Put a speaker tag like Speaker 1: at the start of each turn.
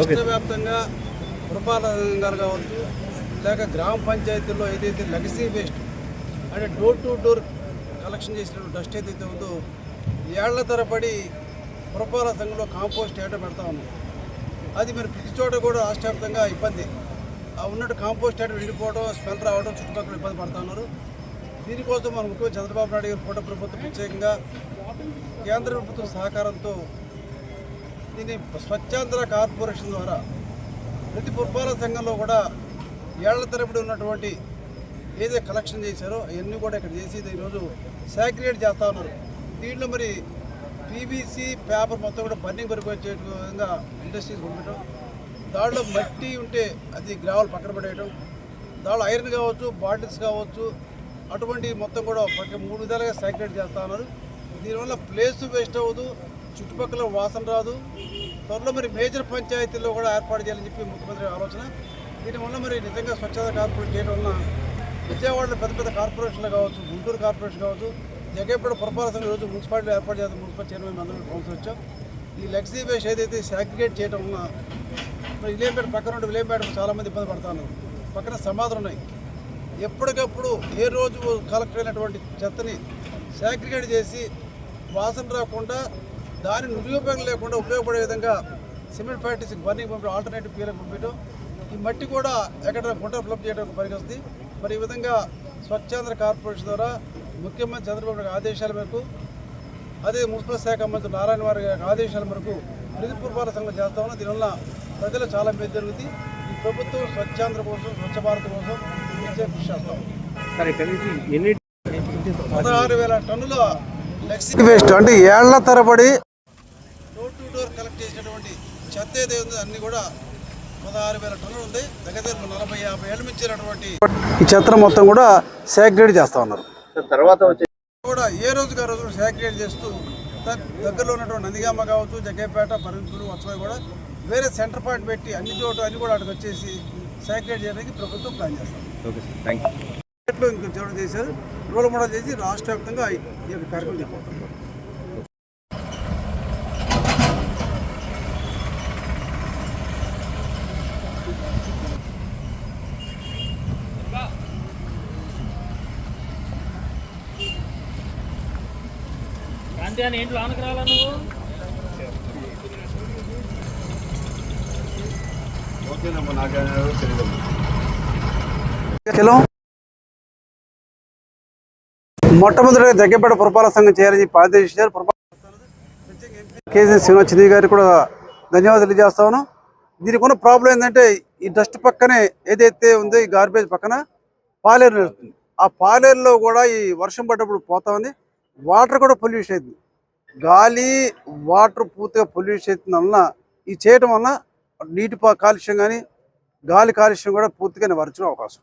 Speaker 1: రాష్ట్ర వ్యాప్తంగా పురపాలక సంఘాలు కావచ్చు లేక గ్రామ పంచాయతీల్లో ఏదైతే లెగసీ వేస్ట్ అంటే డోర్ టు డోర్ కలెక్షన్ చేసిన డస్ట్ ఏదైతే ఉందో ఏళ్ళ తరబడి పురపాలక సంఘంలో కాంపోస్ట్ ఏట పెడతా ఉన్నాం. అది మరి ప్రతి చోట కూడా రాష్ట్ర వ్యాప్తంగా ఇబ్బంది. ఆ ఉన్నట్టు కాంపోస్ట్ ఏట విడిపోవడం స్మెల్ రావడం చుట్టుపక్కల ఇబ్బంది పడతా ఉన్నారు. దీనికోసం మన ముఖ్యమంత్రి చంద్రబాబు నాయుడు గారు కూట ప్రభుత్వం ప్రత్యేకంగా కేంద్ర ప్రభుత్వం సహకారంతో దీన్ని స్వచ్ఛాంధ్ర కార్పొరేషన్ ద్వారా ప్రతి పురపాలక సంఘంలో కూడా ఏళ్ళ తరబడి ఉన్నటువంటి ఏదైతే కలెక్షన్ చేశారో అవన్నీ కూడా ఇక్కడ చేసి ఈరోజు సాక్రియేట్ చేస్తూ ఉన్నారు. దీంట్లో మరి పీవీసీ పేపర్ మొత్తం కూడా బర్నింగ్ వరకు విధంగా ఇండస్ట్రీస్ ఉండటం దాంట్లో మట్టి ఉంటే అది గ్రావల్ పక్కన పడేయడం దాంట్లో ఐరన్ కావచ్చు బాటిల్స్ కావచ్చు అటువంటి మొత్తం కూడా పక్క మూడు విధాలుగా సాక్రియేట్ చేస్తూ ఉన్నారు. దీనివల్ల ప్లేస్ వేస్ట్ అవ్వదు చుట్టుపక్కల వాసన రాదు. త్వరలో మరి మేజర్ పంచాయతీల్లో కూడా ఏర్పాటు చేయాలని చెప్పి ముఖ్యమంత్రి ఆలోచన. దీనివల్ల మరి నిజంగా స్వచ్ఛత కార్పొరేట్ చేయడం వలన విజయవాడలో పెద్ద పెద్ద కార్పొరేషన్లు కావచ్చు గుంటూరు కార్పొరేషన్ కావచ్చు జగేపేట పురపాలక సంఘం ఈరోజు మున్సిపాలిటీ ఏర్పాటు చేద్దాం మున్సిపల్ చైర్మన్ అందరూ కౌన్సిల్ వచ్చాం. ఈ లెగ్జీ బేస్ ఏదైతే సాగ్రిగేట్ చేయడం వలన మరి విలేంపేట పక్కన ఉంటే విలేంపేట చాలామంది ఇబ్బంది పడుతున్నారు పక్కన సమాధులు ఉన్నాయి. ఎప్పటికప్పుడు ఏ రోజు కలెక్ట్ అయినటువంటి చెత్తని సాగ్రిగేట్ చేసి వాసన రాకుండా దాని నిరుపయోగం లేకుండా ఉపయోగపడే విధంగా సిమెంట్ ఫ్యాక్టరీస్ బర్నింగ్ పంపడం ఆల్టర్నేటివ్ ఫ్యూయల్ పంపించడం ఈ మట్టి కూడా ఎక్కడ గుంట ఫ్లప్ చేయడానికి పనికొస్తుంది మరి ఈ విధంగా స్వచ్ఛాంధ్ర కార్పొరేషన్ ద్వారా ముఖ్యమంత్రి చంద్రబాబు నాయుడు ఆదేశాల మేరకు అదే మున్సిపల్ శాఖ మంత్రి నారాయణ వారి గారి ఆదేశాల మేరకు పురపాలక సంఘం చేస్తా ఉన్నాం. దీనివల్ల ప్రజలు చాలా మేలు జరుగుతుంది ఈ ప్రభుత్వం స్వచ్ఛాంధ్ర కోసం స్వచ్ఛ భారత్ కోసం కృషి చేస్తాం. పదహారు వేల టన్నుల లెక్సీ వేస్ట్ అంటే ఏళ్ళ తరబడి డోర్ కలెక్ట్ చేసినటువంటి చెత్త ఏదైతే ఉందో అన్ని కూడా పదహారు వేల టన్నులు ఉంది. దగ్గర దగ్గర నలభై యాభై ఏళ్ళు మించినటువంటి ఈ చెత్తను మొత్తం కూడా సాగ్రేడ్ చేస్తా ఉన్నారు.
Speaker 2: తర్వాత వచ్చే
Speaker 1: కూడా ఏ రోజుకి ఆ రోజు సాగ్రేడ్ చేస్తూ దగ్గరలో ఉన్నటువంటి నందిగామ కావచ్చు జగ్గేపేట పరింపులు వచ్చాయి కూడా వేరే సెంటర్ పాయింట్ పెట్టి అన్ని చోట్ల అన్ని కూడా అక్కడికి వచ్చేసి సాగ్రేడ్ చేయడానికి ప్రభుత్వం ప్లాన్ చేస్తాం
Speaker 2: ఓకే సార్ థ్యాంక్ యూ
Speaker 1: స్టేట్లో ఇంకొక చోట చేశారు. రోల్ మోడల్ చేసి రాష్ట్ర వ్యాప్తంగా ఈ యొక్క కార్యక్రమం చెప్పబోతున్నారు
Speaker 3: కాంతి అని ఏంటి లోనకి రావాలా నువ్వు?
Speaker 1: కిలో మొట్టమొదటిగా దగ్గరపేట పురపాలక సంఘం చేయాలని పురపాలక కేసీ శ్రీనివాస్ గారికి కూడా ధన్యవాదాలు తెలియజేస్తా ఉన్నాం. దీనికి ఉన్న ప్రాబ్లం ఏంటంటే ఈ డస్ట్ పక్కనే ఏదైతే ఉందో ఈ గార్బేజ్ పక్కన పాలేరు నడుస్తుంది. ఆ పాలేరులో కూడా ఈ వర్షం పడ్డప్పుడు పోతా ఉంది. వాటర్ కూడా పొల్యూషన్ అవుతుంది గాలి వాటర్ పూర్తిగా పొల్యూషన్ అవుతుంది వలన ఈ చేయటం వలన నీటి కాలుష్యం కానీ గాలి కాలుష్యం కూడా పూర్తిగా నివారించడం అవకాశం